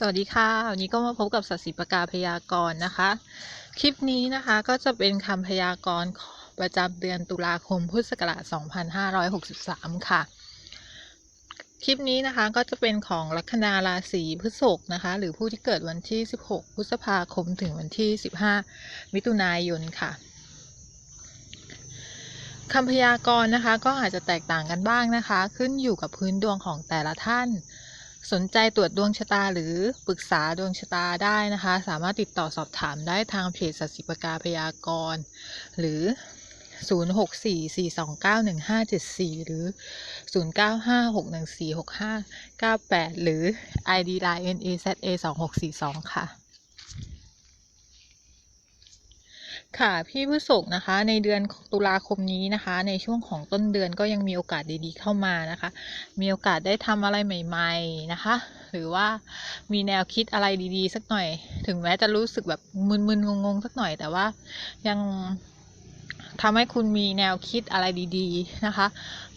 สวัสดีค่ะวันนี้ก็มาพบกับสัตว์ศิปกาพยากรณ์นะคะ คลิปนี้นะคะก็จะเป็นคำพยากรณ์ประจำเดือนตุลาคมพุทธศักราช2563 ค่ะ คลิปนี้นะคะก็จะเป็นของลัคนาราศีพฤษภนะคะ หรือผู้ที่เกิดวันที่ 16 พฤษภาคมถึงวันที่ 15 มิถุนายนค่ะคำพยากรณ์นะคะ ก็อาจจะแตกต่างกันบ้างนะคะ ขึ้นอยู่กับพื้นดวงของแต่ละท่าน สนใจตรวจดวงชะตาหรือปรึกษาดวงชะตาได้นะคะ สามารถติดต่อสอบถามได้ทางเพจสัสิปกาพยากรณ์ หรือ 0644291574 หรือ 0956146598 หรือ ID line NAZA2642 ค่ะ ค่ะพี่พฤษภนะคะในเดือนตุลาคมนี้นะคะ ในช่วงของต้นเดือนก็ยังมีโอกาสดีๆเข้ามานะคะ มีโอกาสได้ทำอะไรใหม่ ๆนะคะ หรือว่ามีแนวคิดอะไรดีๆ สักหน่อย ถึงแม้จะรู้สึกแบบมึนๆงงๆสักหน่อย แต่ว่ายังทำให้คุณมีแนวคิดอะไรดีๆนะคะ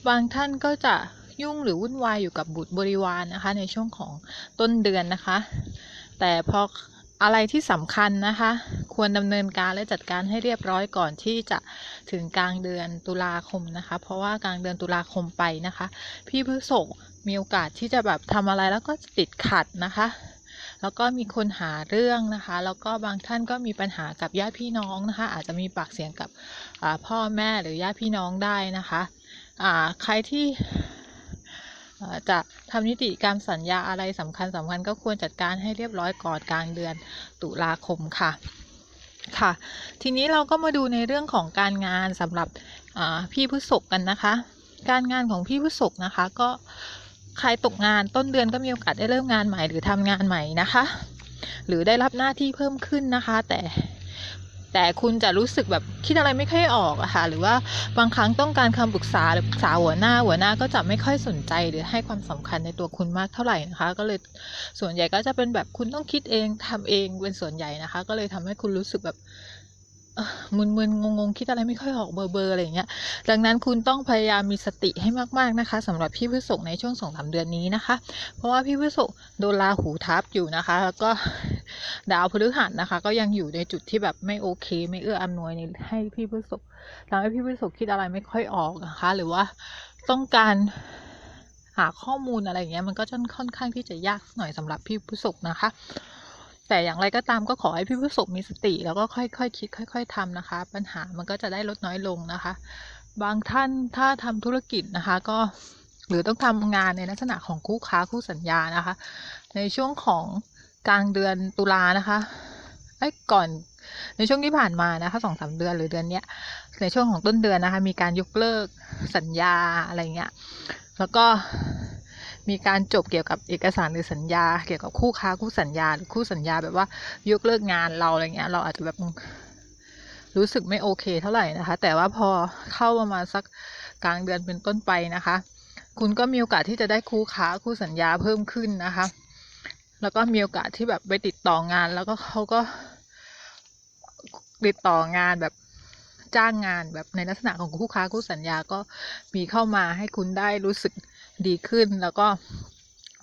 บางท่านก็จะยุ่งหรือวุ่นวายอยู่กับบุตรบริวารนนะคะ ในช่วงของต้นเดือนนะคะ แต่พอ อะไรที่สำคัญนะคะ ควรดำเนินการและจัดการให้เรียบร้อยก่อนที่จะถึงกลางเดือนตุลาคมนะคะ เพราะว่ากลางเดือนตุลาคมไปนะคะ พี่พฤษภมีโอกาสที่จะแบบทำอะไรแล้วก็ติดขัดนะคะแล้วก็มีคนหาเรื่องนะคะ แล้วก็บางท่านก็มีปัญหากับญาติพี่น้องนะคะ อาจจะมีปากเสียงกับพ่อแม่หรือญาติพี่น้องได้นะคะ ใครที่ จะทำนิติกรรมสัญญาอะไรสำคัญสำคัญก็ควรจัดการให้เรียบร้อยก่อนกลางเดือนตุลาคมค่ะค่ะ ทีนี้เราก็มาดูในเรื่องของการงานสำหรับพี่พฤษภกันนะคะ การงานของพี่พฤษภนะคะ ก็ใครตกงานต้นเดือนก็มีโอกาสได้เริ่มงานใหม่หรือทำงานใหม่นะคะ หรือได้รับหน้าที่เพิ่มขึ้นนะคะ แต่ แต่คุณจะรู้สึกแบบคิดอะไรไม่ค่อยออกอะค่ะหรือว่าบางครั้งต้องการคำปรึกษาหรือปรึกษาหัวหน้าหัวหน้าก็จะไม่ค่อยสนใจหรือให้ความสำคัญในตัวคุณมากเท่าไหร่นะคะ ก็เลยส่วนใหญ่ก็จะเป็นแบบคุณต้องคิดเองทำเองเป็นส่วนใหญ่นะคะ ก็เลยทำให้คุณรู้สึกแบบ มึนๆงงๆคิดอะไรไม่ค่อยออกเบอร์เบอร์อะไรอย่างเงี้ย ดังนั้นคุณต้องพยายามมีสติให้มากๆนะคะสำหรับพี่พฤษภในช่วงสองสาเดือนนี้นะคะ เพราะว่าพี่พฤษภโดนลาหูทับอยู่นะคะ แล้วก็ดาวพฤหัสนะคะ ก็ยังอยู่ในจุดที่แบบไม่โอเค ไม่เอื้ออำนวยในให้พี่พฤษภทำให้พี่พฤษภคิดอะไรไม่ค่อยออกนะคะ หรือว่าต้องการหาข้อมูลอะไรอย่างเงี้ยมันก็จะค่อนข้างที่จะยากหน่อยสำหรับพี่พฤษภนะคะ แต่อย่างไรก็ตามก็ขอให้พี่ผู้สมมีสติ แล้วก็ค่อยๆคคิด ค่อย ๆทำนะคะ ปัญหามันก็จะได้ลดน้อยลงนะคะ บางท่านถ้าทำธุรกิจนะคะ ก็หรือต้องทำงานในลักษณะของคู่ค้าคู่สัญญานะคะ ในช่วงของกลางเดือนตุลานะคะไอ้ก่อนในช่วงที่ผ่านมานะคะสองสาเดือนหรือเดือนเนี้ยในช่วงของต้นเดือนนะคะ มีการยกเลิกสัญญาอะไรเงี้ย แล้วก็ มีการจบเกี่ยวกับเอกสารหรือสัญญา เกี่ยวกับคู่ค้าคู่สัญญาหรือคู่สัญญาแบบว่ายกเลิกงานเราอะไรเงี้ยเราอาจจะแบบรู้สึกไม่โอเคเท่าไหร่นะคะ แต่ว่าพอเข้าประมาณสักกลางเดือนเป็นต้นไปนะคะ คุณก็มีโอกาสที่จะได้คู่ค้าคู่สัญญาเพิ่มขึ้นนะคะ แล้วก็มีโอกาสที่แบบไปติดต่องาน แล้วก็เขาก็ติดต่องานแบบจ้างงานแบบในลักษณะของคู่ค้าคู่สัญญาก็มีเข้ามาให้คุณได้รู้สึก ดีขึ้นแล้วก็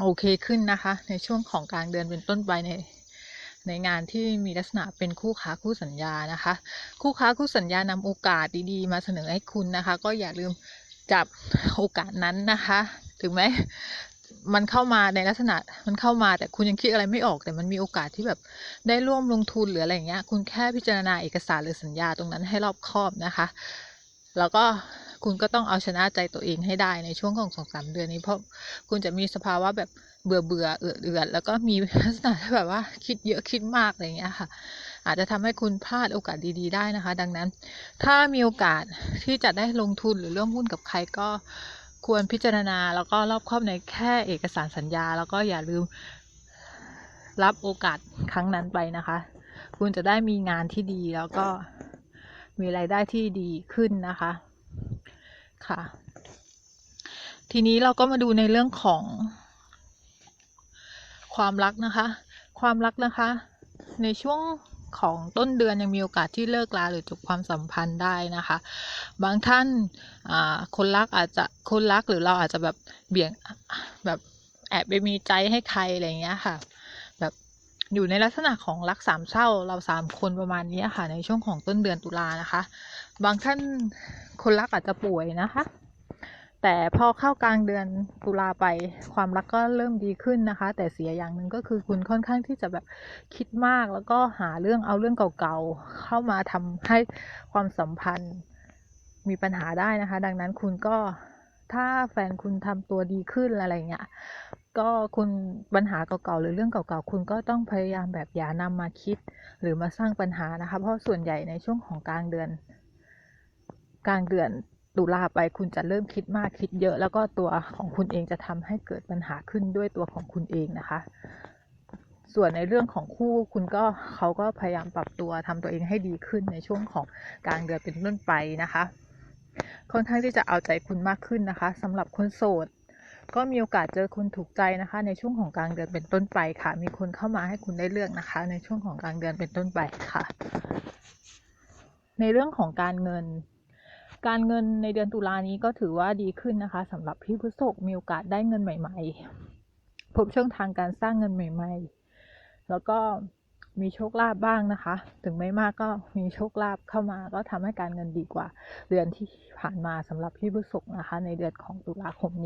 โอเคขึ้นนะคะ ในช่วงของกลางเดือนเป็นต้นไปในในงานที่มีลักษณะเป็นคู่ค้าคู่สัญญานะคะ คู่ค้าคู่สัญญานำโอกาสดีๆ มาเสนอให้คุณนะคะ ก็อย่าลืมจับโอกาสนั้นนะคะ ถึงแม้มันเข้ามาในลักษณะมันเข้ามาแต่คุณยังคิดอะไรไม่ออกแต่มันมีโอกาสที่แบบได้ร่วมลงทุนหรืออะไรอย่างเงี้ย คุณแค่พิจารณาเอกสารหรือสัญญาตรงนั้นให้รอบคอบนะคะ แล้วก็ คุณก็ต้องเอาชนะใจตัวเองให้ได้ในช่วงของสองสามเดือนนี้เพราะคุณจะมีสภาวะแบบเบื่อเบื่อเอือดเอือดแล้วก็มีลักษณะแบบว่าคิดเยอะคิดมากอะไรอย่างเงี้ยค่ะ อาจจะทำให้คุณพลาดโอกาสดีๆ ได้นะคะ ดังนั้น ถ้ามีโอกาสที่จะได้ลงทุนหรือร่วมหุ้นกับใครก็ควรพิจารณาแล้วก็รอบครอบในแค่เอกสารสัญญา แล้วก็อย่าลืมรับโอกาสครั้งนั้นไปนะคะ คุณจะได้มีงานที่ดีแล้วก็มีรายได้ที่ดีขึ้นนะคะ ค่ะ ทีนี้เราก็มาดูในเรื่องของ ความรักนะคะ ความรักนะคะ ในช่วงของต้นเดือนยังมีโอกาสที่เลิกลาหรือจบความสัมพันธ์ได้นะคะ บางท่านคนรักอาจจะคนรักหรือเราอาจจะแบบเบี่ยงแบบแอบไปมีใจให้ใครอะไรเงี้ยค่ะ แบบอยู่ในลักษณะของรักสามเศร้าเราสามคนประมาณนี้ค่ะ ในช่วงของต้นเดือนตุลานะคะ บางท่าน คนรักอาจจะป่วยนะคะ แต่พอเข้ากลางเดือนตุลาไปความรักก็เริ่มดีขึ้นนะคะ แต่เสียอย่างหนึ่งก็คือคุณค่อนข้างที่จะแบบคิดมากแล้วก็หาเรื่องเอาเรื่องเก่าๆเข้ามาทำให้ความสัมพันธ์มีปัญหาได้นะคะ ดังนั้นคุณก็ถ้าแฟนคุณทำตัวดีขึ้นอะไรเงี้ยก็คุณปัญหาเก่าๆหรือเรื่องเก่าๆคุณก็ต้องพยายามแบบอย่านำมาคิด หรือมาสร้างปัญหานะคะ เพราะส่วนใหญ่ในช่วงของกลางเดือน กลางเดือนตุลาไปคุณจะเริ่มคิดมากคิดเยอะ แล้วก็ตัวของคุณเองจะทำให้เกิดปัญหาขึ้นด้วยตัวของคุณเองนะคะ ส่วนในเรื่องของคู่คุณก็เขาก็พยายามปรับตัวทำตัวเองให้ดีขึ้นในช่วงของกลางเดือนเป็นต้นไปนะคะค่อนข้างที่จะเอาใจคุณมากขึ้นนะคะสำหรับคนโสด ก็มีโอกาสเจอคนถูกใจนะคะ ในช่วงของกลางเดือนเป็นต้นไปค่ะ มีคนเข้ามาให้คุณได้เลือกนะคะ ในช่วงของกลางเดือนเป็นต้นไปค่ะ ในเรื่องของการเงิน การเงินในเดือนตุลานี้ก็ถือว่าดีขึ้นนะคะสำหรับพี่พฤษภมีโอกาสได้เงินใหม่ ๆ พบช่องทางการสร้างเงินใหม่ ๆ แล้วก็มีโชคลาภบ้างนะคะ ถึงไม่มากก็มีโชคลาภเข้ามา ก็ทำให้การเงินดีกว่า เดือนที่ผ่านมาสำหรับพี่พฤษภนะคะ ในเดือนของตุลาคมนี้